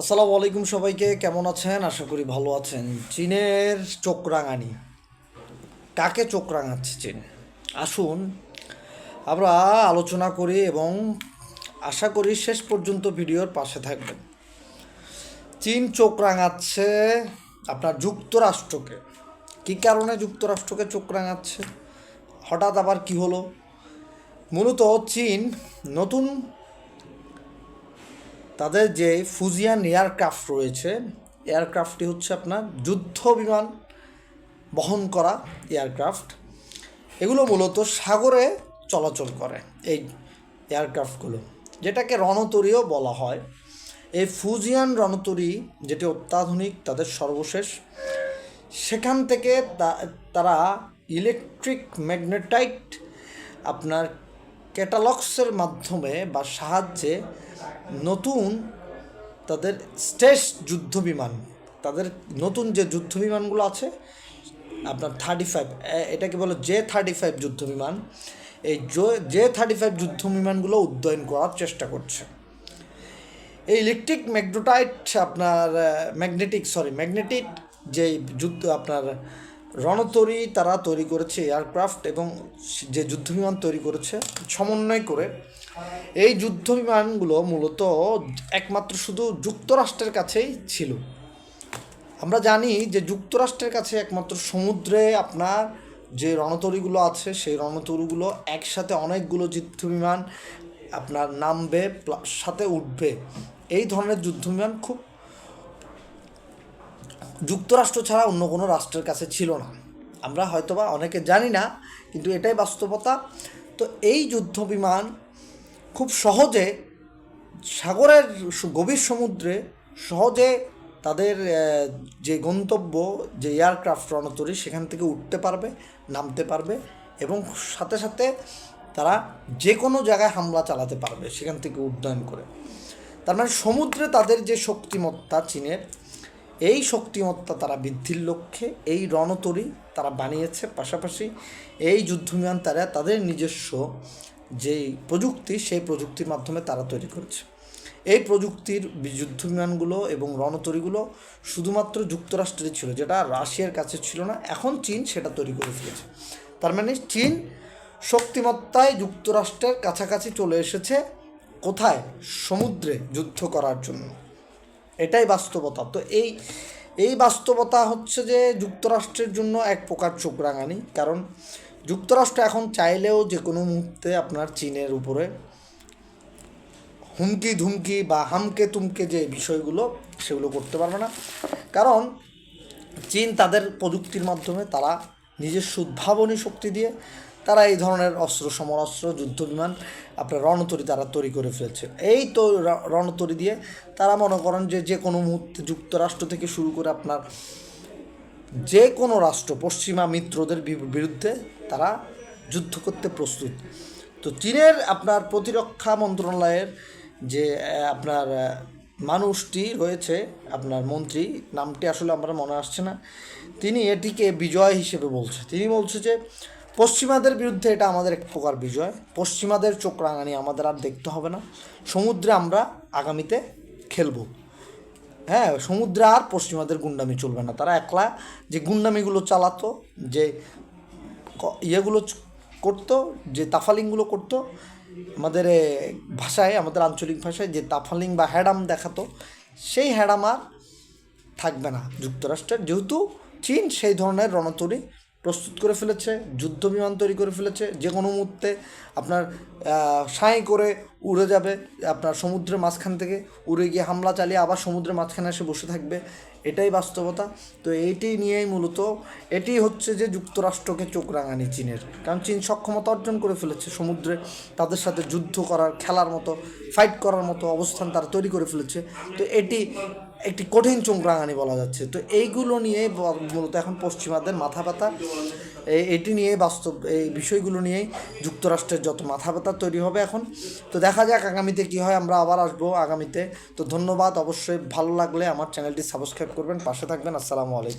আসসালামু আলাইকুম সবাইকে, কেমন আছেন? আশা করি ভালো আছেন। চীনের চোখ রাঙানি। কাকে চোখ রাঙাচ্ছে চীন? আসুন, আমরা আলোচনা করি এবং আশা করি শেষ পর্যন্ত ভিডিওর পাশে থাকবেন। চীন চোখ রাঙাচ্ছে আপনার যুক্তরাষ্ট্রকে। কী কারণে যুক্তরাষ্ট্রকে চোখ রাঙাচ্ছে? হঠাৎ আবার কি হলো? মূলত চীন নতুন তাদের যে ফুজিয়ান এয়ারক্রাফট রয়েছে এয়ারক্রাফটটি হচ্ছে আপনার যুদ্ধ বিমান বহন করা এয়ারক্রাফট এগুলো মূলত সাগরে চলাচল করে এই এয়ারক্রাফটগুলো যেটাকে রণতরীও বলা হয়। এই ফুজিয়ান রণতরী যেটি অত্যাধুনিক, তাদের সর্বশেষ, সেখান থেকে তারা ইলেকট্রিক ম্যাগনেটাইট আপনার ক্যাটালগসের মাধ্যমে বা সাহায্যে নতুন তাদের স্টেস যুদ্ধ বিমান তাদের নতুন যে যুদ্ধ বিমানগুলো আছে, আপনার থার্টি ফাইভ এটাকে বলো জে থার্টি ফাইভ যুদ্ধ বিমান এই জে থার্টি ফাইভ যুদ্ধ বিমানগুলো উদ্যয়ন করার চেষ্টা করছে। এই ইলেকট্রিক ম্যাগনেটাইট আপনার ম্যাগনেটিক সরি ম্যাগনেটিক যে যুদ্ধ, আপনার রণতরী তারা তৈরি করেছে এয়ারক্রাফট এবং যে যুদ্ধ বিমান তৈরি করেছে, সমন্বয় করে। এই যুদ্ধ বিমানগুলো মূলত একমাত্র শুধু যুক্তরাষ্ট্রের কাছেই ছিল। আমরা জানি যে যুক্তরাষ্ট্রের কাছে একমাত্র সমুদ্রে আপনার যে রণতরীগুলো আছে, সেই রণতরীগুলো একসাথে অনেকগুলো যুদ্ধ বিমান আপনার নামবে সাথে উঠবে। এই ধরনের যুদ্ধ বিমান খুব যুক্তরাষ্ট্র ছাড়া অন্য কোনো রাষ্ট্রের কাছে ছিল না। আমরা হয়তোবা অনেকে জানি না, কিন্তু এটাই বাস্তবতা। তো এই যুদ্ধ বিমান খুব সহজে সাগরের গভীর সমুদ্রে সহজে তাদের যে গন্তব্য, যে এয়ারক্রাফট রণতরী, সেখান থেকে উঠতে পারবে, নামতে পারবে এবং সাথে সাথে তারা যে কোনো জায়গায় হামলা চালাতে পারবে সেখান থেকে উড্ডয়ন করে। তার মানে সমুদ্রে তাদের যে শক্তিমত্তা চীনের এই শক্তিমত্তা তারা বৃদ্ধির লক্ষ্যে, এই রণতরী তারা বানিয়েছে। পাশাপাশি এই যুদ্ধবিমান তারা তাদের নিজস্ব যেই প্রযুক্তি, সেই প্রযুক্তির মাধ্যমে তারা তৈরি করেছে। এই প্রযুক্তির বি- যুদ্ধ বিমানগুলো এবং রণতরীগুলো শুধুমাত্র যুক্তরাষ্ট্রের ছিল, যেটা রাশিয়ার কাছে ছিল না, এখন চীন সেটা তৈরি করে ফেলেছে। তার মানে চীন শক্তিমত্তায় যুক্তরাষ্ট্রের কাছাকাছি চলে এসেছে কোথায়? সমুদ্রে যুদ্ধ করার জন্য। এটাই বাস্তবতা। তো এই এই বাস্তবতা হচ্ছে যে যুক্তরাষ্ট্রের জন্য এক প্রকার চোখ রাঙানি কারণ যুক্তরাষ্ট্র এখন চাইলেও যে কোনো মুহূর্তে আপনার চীনের উপরে হুমকি ধুমকি বা হামকে তুমকে যে বিষয়গুলো, সেগুলো করতে পারবে না। কারণ চীন তাদের প্রযুক্তির মাধ্যমে তারা নিজস্ব উদ্ভাবনী শক্তি দিয়ে তারা এই ধরনের অস্ত্র, সমরাস্ত্র যুদ্ধ বিমান আপনার রণতরী তারা তৈরি করে ফেলছে। এই তো রণতরী দিয়ে তারা মনে করেন যে যে কোনো মুহূর্তে যুক্তরাষ্ট্র থেকে শুরু করে আপনার যে কোনো রাষ্ট্র, পশ্চিমা মিত্রদের বিরুদ্ধে তারা যুদ্ধ করতে প্রস্তুত। তো চীনের আপনার প্রতিরক্ষা মন্ত্রণালয়ের যে আপনার মানুষটি রয়েছে, আপনার মন্ত্রী, নামটি আসলে আমরা মনে আসছে না, তিনি এটিকে বিজয় হিসেবে বলছে। তিনি বলছে যে পশ্চিমাদের বিরুদ্ধে এটা আমাদের এক প্রকার বিজয়। পশ্চিমাদের চোখ রাঙানি আমাদের আর দেখতে হবে না। সমুদ্রে আমরা আগামীতে খেলব। হ্যাঁ সমুদ্রে আর পশ্চিমাদের গুন্ডামি চলবে না। তারা একলা যে গুন্ডামিগুলো চালাতো, যে ইয়েগুলো করতো, যে তাফালিংগুলো করতো, আমাদের ভাষায়, আমাদের আঞ্চলিক ভাষায় যে তাফালিং বা হ্যাডাম দেখাতো, সেই হ্যাডাম আর থাকবে না যুক্তরাষ্ট্রের। যেহেতু চীন সেই ধরনের রণতরী প্রস্তুত করে ফেলেছে, যুদ্ধ বিমান তৈরি করে ফেলেছে যে কোনো মুহূর্তে আপনার সাঁই করে উড়ে যাবে, আপনার সমুদ্রের মাঝখান থেকে উড়ে গিয়ে হামলা চালিয়ে আবার সমুদ্রের মাঝখানে এসে বসে থাকবে, এটাই বাস্তবতা। তো এইটি নিয়েই মূলত, এটি হচ্ছে যে যুক্তরাষ্ট্রকে চোখ রাঙানি চীনের। কারণ চীন সক্ষমতা অর্জন করে ফেলেছে সমুদ্রে, তাদের সাথে যুদ্ধ করার, খেলার মতো ফাইট করার মতো অবস্থান তারা তৈরি করে ফেলেছে। তো এটি একটি কঠিন চুংরাঙানি রাঙানি বলা যাচ্ছে। তো এইগুলো নিয়ে মূলত এখন পশ্চিমাদের মাথা ব্যথা। এটি নিয়ে বাস্তব, এই বিষয়গুলো নিয়েই যুক্তরাষ্ট্রের যত মাথা ব্যথা তৈরি হবে এখন। তো দেখা যাক আগামীতে কী হয়, আমরা আবার আসব আগামীতে। তো ধন্যবাদ, অবশ্যই ভালো লাগলে আমার চ্যানেলটি সাবস্ক্রাইব করবেন, পাশে থাকবেন, আসসালামু আলাইকুম।